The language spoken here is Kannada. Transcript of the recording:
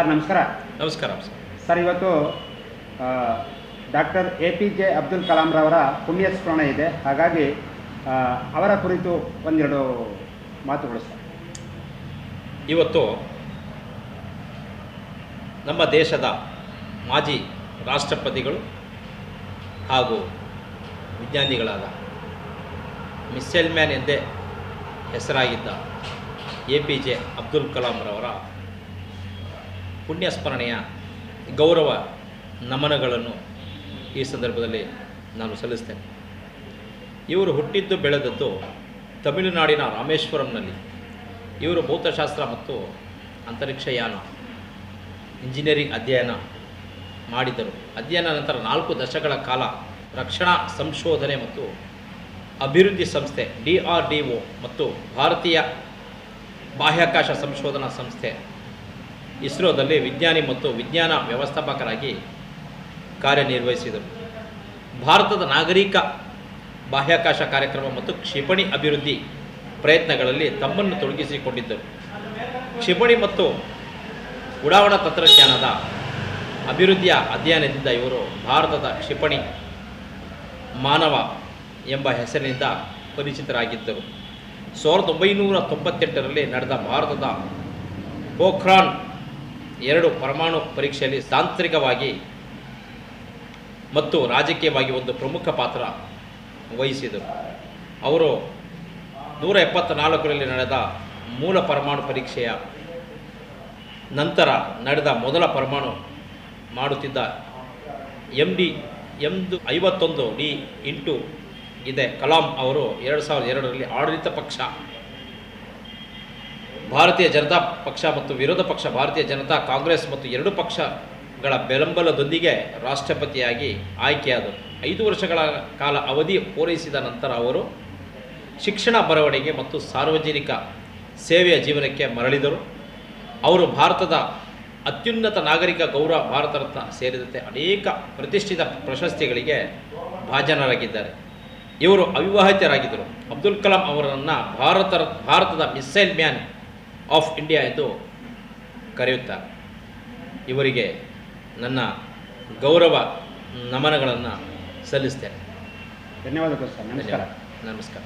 ಸರ್ ನಮಸ್ಕಾರ. ನಮಸ್ಕಾರ ಸರ್. ಸರ್ ಇವತ್ತು doctor A P J Abdul ಕಲಾಂರವರ ಪುಣ್ಯಸ್ಮರಣೆ ಇದೆ. ಹಾಗಾಗಿ ಅವರ ಕುರಿತು ಒಂದೆರಡು ಮಾತುಗಳು ಸರ್. ಇವತ್ತು ನಮ್ಮ ದೇಶದ ಮಾಜಿ ರಾಷ್ಟ್ರಪತಿಗಳು ಹಾಗೂ ವಿಜ್ಞಾನಿಗಳಾದ ಮಿಸ್ಸೆಲ್ ಮ್ಯಾನ್ ಎಂದೇ ಹೆಸರಾಗಿದ್ದ ಎ ಪಿ ಜೆ ಅಬ್ದುಲ್ ಕಲಾಂರವರ ಪುಣ್ಯಸ್ಮರಣೆಯ ಗೌರವ ನಮನಗಳನ್ನು ಈ ಸಂದರ್ಭದಲ್ಲಿ ನಾನು ಸಲ್ಲಿಸ್ತೇನೆ. ಇವರು ಹುಟ್ಟಿದ್ದು ಬೆಳೆದದ್ದು ತಮಿಳುನಾಡಿನ ರಾಮೇಶ್ವರಂನಲ್ಲಿ. ಇವರು ಭೌತಶಾಸ್ತ್ರ ಮತ್ತು ಅಂತರಿಕ್ಷಯಾನ, ಇಂಜಿನಿಯರಿಂಗ್ ಅಧ್ಯಯನ ಮಾಡಿದರು. ಅಧ್ಯಯನ ನಂತರ ನಾಲ್ಕು ದಶಕಗಳ ಕಾಲ ರಕ್ಷಣಾ ಸಂಶೋಧನೆ ಮತ್ತು ಅಭಿವೃದ್ಧಿ ಸಂಸ್ಥೆ ಡಿ ಆರ್ ಡಿ ಒ ಮತ್ತು ಭಾರತೀಯ ಬಾಹ್ಯಾಕಾಶ ಸಂಶೋಧನಾ ಸಂಸ್ಥೆ ಇಸ್ರೋದಲ್ಲಿ ವಿಜ್ಞಾನಿ ಮತ್ತು ವಿಜ್ಞಾನ ವ್ಯವಸ್ಥಾಪಕರಾಗಿ ಕಾರ್ಯನಿರ್ವಹಿಸಿದರು. ಭಾರತದ ನಾಗರಿಕ ಬಾಹ್ಯಾಕಾಶ ಕಾರ್ಯಕ್ರಮ ಮತ್ತು ಕ್ಷಿಪಣಿ ಅಭಿವೃದ್ಧಿ ಪ್ರಯತ್ನಗಳಲ್ಲಿ ತಮ್ಮನ್ನು ತೊಡಗಿಸಿಕೊಂಡಿದ್ದರು. ಕ್ಷಿಪಣಿ ಮತ್ತು ಉಡಾವಣಾ ತಂತ್ರಜ್ಞಾನದ ಅಭಿವೃದ್ಧಿಯ ಅಧ್ಯಯನದಿಂದ ಇವರು ಭಾರತದ ಕ್ಷಿಪಣಿ ಮಾನವ ಎಂಬ ಹೆಸರಿನಿಂದ ಪರಿಚಿತರಾಗಿದ್ದರು. ಸಾವಿರದ ಒಂಬೈನೂರ ತೊಂಬತ್ತೆಂಟರಲ್ಲಿ ನಡೆದ ಭಾರತದ ಪೋಖ್ರಾನ್ ಎರಡು ಪರಮಾಣು ಪರೀಕ್ಷೆಯಲ್ಲಿ ತಾಂತ್ರಿಕವಾಗಿ ಮತ್ತು ರಾಜಕೀಯವಾಗಿ ಒಂದು ಪ್ರಮುಖ ಪಾತ್ರ ವಹಿಸಿದರು. ಅವರು ನೂರ ಎಪ್ಪತ್ತ ನಾಲ್ಕರಲ್ಲಿ ನಡೆದ ಮೂಲ ಪರಮಾಣು ಪರೀಕ್ಷೆಯ ನಂತರ ನಡೆದ ಮೊದಲ ಪರಮಾಣು ಮಾಡುತ್ತಿದ್ದ ಎಂ ಡಿ ಎಂದು ಐವತ್ತೊಂದು ಡಿ ಇಂಟು ಇದೆ. ಕಲಾಂ ಅವರು ಎರಡು ಸಾವಿರದ ಎರಡರಲ್ಲಿ ಆಡಳಿತ ಪಕ್ಷ ಭಾರತೀಯ ಜನತಾ ಪಕ್ಷ ಮತ್ತು ವಿರೋಧ ಪಕ್ಷ, ಭಾರತೀಯ ಜನತಾ ಕಾಂಗ್ರೆಸ್ ಮತ್ತು ಎರಡು ಪಕ್ಷಗಳ ಬೆಂಬಲದೊಂದಿಗೆ ರಾಷ್ಟ್ರಪತಿಯಾಗಿ ಆಯ್ಕೆಯಾದರು. ಐದು ವರ್ಷಗಳ ಕಾಲ ಅವಧಿ ಪೂರೈಸಿದ ನಂತರ ಅವರು ಶಿಕ್ಷಣ ಬರವಣಿಗೆ ಮತ್ತು ಸಾರ್ವಜನಿಕ ಸೇವೆಯ ಜೀವನಕ್ಕೆ ಮರಳಿದರು. ಅವರು ಭಾರತದ ಅತ್ಯುನ್ನತ ನಾಗರಿಕ ಗೌರವ ಭಾರತ ರತ್ನ ಸೇರಿದಂತೆ ಅನೇಕ ಪ್ರತಿಷ್ಠಿತ ಪ್ರಶಸ್ತಿಗಳಿಗೆ ಭಾಜನರಾಗಿದ್ದಾರೆ. ಇವರು ಅವಿವಾಹಿತರಾಗಿದ್ದರು. ಅಬ್ದುಲ್ ಕಲಾಂ ಅವರನ್ನು ಭಾರತ ಭಾರತದ ಮಿಸೈಲ್ ಮ್ಯಾನ್ ಆಫ್ ಇಂಡಿಯಾ ಎಂದು ಕರೆಯುತ್ತಾರೆ ಇವರಿಗೆ ನನ್ನ ಗೌರವ ನಮನಗಳನ್ನು ಸಲ್ಲಿಸ್ತೇನೆ. ಧನ್ಯವಾದಗಳು ಸರ್. ನಮಸ್ಕಾರ. ನಮಸ್ಕಾರ.